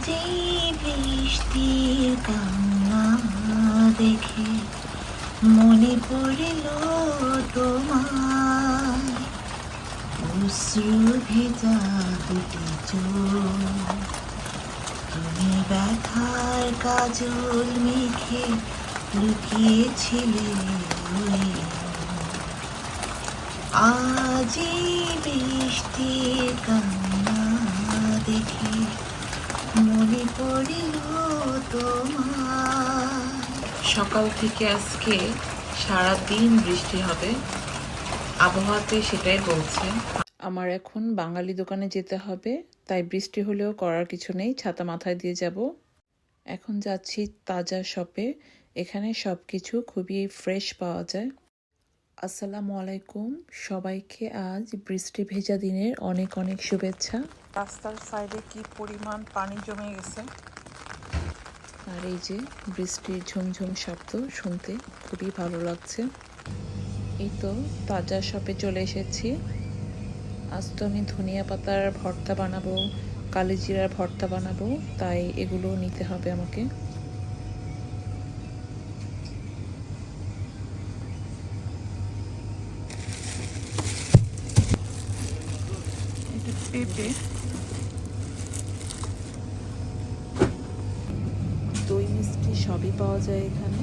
আজি বৃষ্টির কান্না দেখে মনে পড়িল তোমার অশ্রু ভেজা দুটি তুমি ব্যথার কাজল মেখে লুকিয়েছিলে আজি বৃষ্টির কান্না দেখে মনে পড়িল তোমার সকাল থেকে আজকে সারা দিন বৃষ্টি হবে। আবহাওয়াতে সেটাই বলছে। আমার এখন বাঙালি দোকানে যেতে হবে, তাই বৃষ্টি হলেও করার কিছু নেই, ছাতা মাথায় দিয়ে যাব। এখন যাচ্ছি তাজা শপে, এখানে সব কিছু খুবই ফ্রেশ পাওয়া যায়। আসসালামু আলাইকুম। সবাইকে আজ বৃষ্টি ভেজা দিনের অনেক অনেক শুভেচ্ছা। রাস্তার সাইডে কি পরিমাণ পানি জমে গেছে? আর এই যে বৃষ্টির ঝুমঝুম শব্দ শুনতে খুবই ভালো লাগছে। এই তো তাজা শপে চলে এসেছি। আজ তো আমি ধনিয়া পাতার ভর্তা বানাবো কালিজিরার ভর্তা বানাবো তাই এগুলো নিতে হবে আমাকে এটা পেঁপে। দই মিষ্টি সবই পাওয়া যায় এখানে।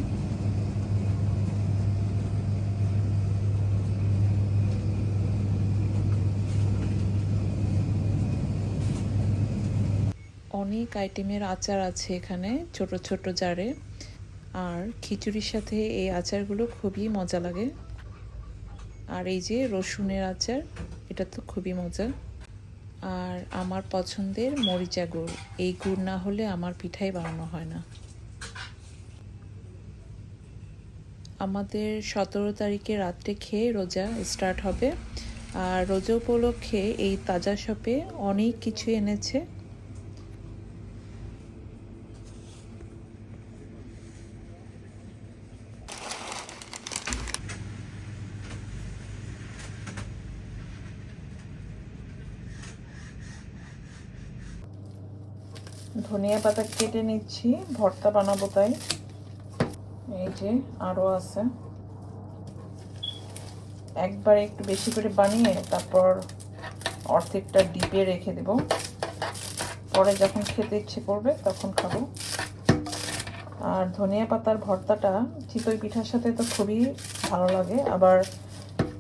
অনেক আইটেমের আচার আছে এখানে, ছোট ছোট জারে। আর খিচুড়ির সাথে এই আচারগুলো খুবই মজা লাগে। আর এই যে রসুনের আচার, এটা তো খুবই মজা। আর আমার পছন্দের মরিচা গুড়। এই গুড় না হলে আমার পিঠাই বানানো হয় না। আমাদের সতেরো তারিখে রাত্রে খেয়ে রোজা স্টার্ট হবে। আর রোজা উপলক্ষে এই তাজা শপে অনেক কিছু এনেছে। ধনিয়া পাতা কেটে নিচ্ছি, ভর্তা বানাবো তাই। এই যে আরও আছে। একবারে একটু বেশি করে বানিয়ে তারপর অর্ধেকটা ডিপে রেখে দেব। পরে যখন খেতে ইচ্ছে করবে তখন খাব। আর ধনিয়া পাতার ভর্তাটা চিতই পিঠার সাথে তো খুবই ভালো লাগে, আবার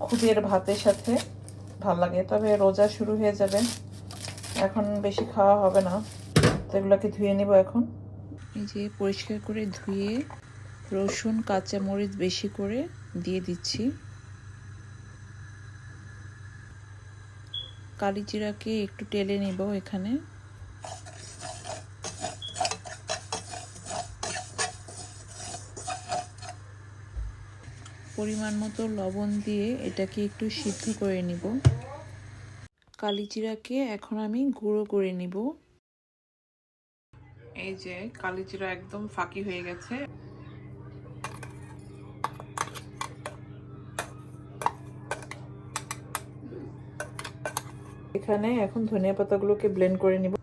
খুদের ভাতের সাথে ভালো লাগে। তবে রোজা শুরু হয়ে যাবে, এখন বেশি খাওয়া হবে না। তো এগুলোকে ধুয়ে নেব এখন। এই যে পরিষ্কার করে ধুয়ে রসুন কাঁচামরিচ বেশি করে দিয়ে দিচ্ছি। কালিজিরাকে একটু টেলে নিব এখানে। পরিমাণ মতো লবণ দিয়ে এটাকে একটু সিদ্ধ করে নিব। কালিজিরাকে এখন আমি গুঁড়ো করে নিব। এই যে কালিজিরা একদম ফাঁকি হয়ে গেছে। এখানে এখন ধনিয়া পাতাগুলোকে ব্লেন্ড করে নিব।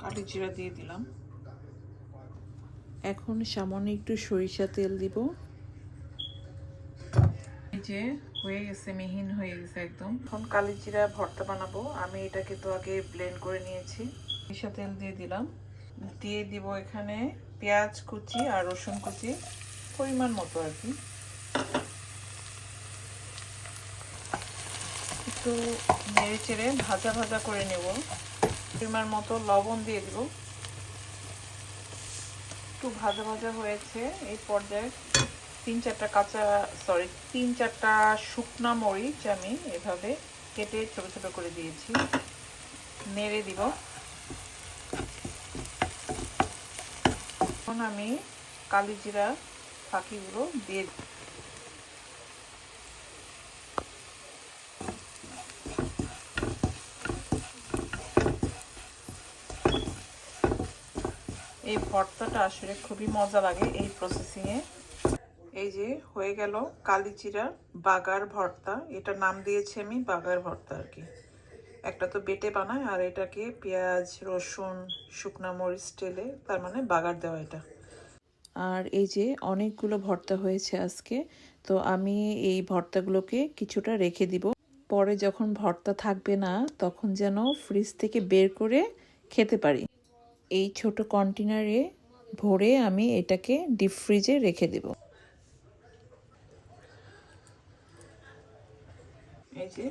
কালি জিরা দিয়ে দিলাম। এখন সামান্য একটু সরিষা তেল দিব। এই যে হয়ে গেছে মিহিন হয়ে গেছে একদম। এখন কালি জিরা ভর্তা বানাবো। আমি এটাকে তো আগে ব্লেন্ড করে নিয়েছি। সরিষা তেল দিয়ে দিলাম। দিয়ে দিব এখানে পেঁয়াজ কুচি আর রসুন কুচি, পরিমাণ মতো আর কি। একটু নেড়ে চেড়ে ভাজা ভাজা করে নেব। পরিমাণ মতো লবণ দিয়ে দেব। একটু ভাজা ভাজা হয়েছে এই পর্যায়ে। তিন চারটা কাঁচা সরি তিন চারটা শুকনা মরিচ আমি এভাবে কেটে ছোট ছোট করে দিয়েছি। নেড়ে দিব। এখন আমি কালিজিরা ফাঁকিগুলো দিয়ে এই ভর্তাটা আসলে খুবই মজা লাগে এই প্রসেসিংয়ে এই যে হয়ে গেল কালিজিরার বাগার ভর্তা। এটা নাম দিয়েছি আমি বাগার ভর্তা আর কি। একটা তো বেটে বানায় আর এটাকে পেঁয়াজ, রসুন, শুকনো মরিচ তেলে তার মানে বাগার দেওয়া এটা। আর এই যে অনেকগুলো ভর্তা হয়েছে আজকে, তো আমি এই ভর্তাগুলোকে কিছুটা রেখে দিব। পরে যখন ভর্তা থাকবে না, তখন যেন ফ্রিজ থেকে বের করে খেতে পারি। এই ছোট কন্টেনারে ভরে আমি এটাকে ডিপ ফ্রিজে রেখে দেব। এই যে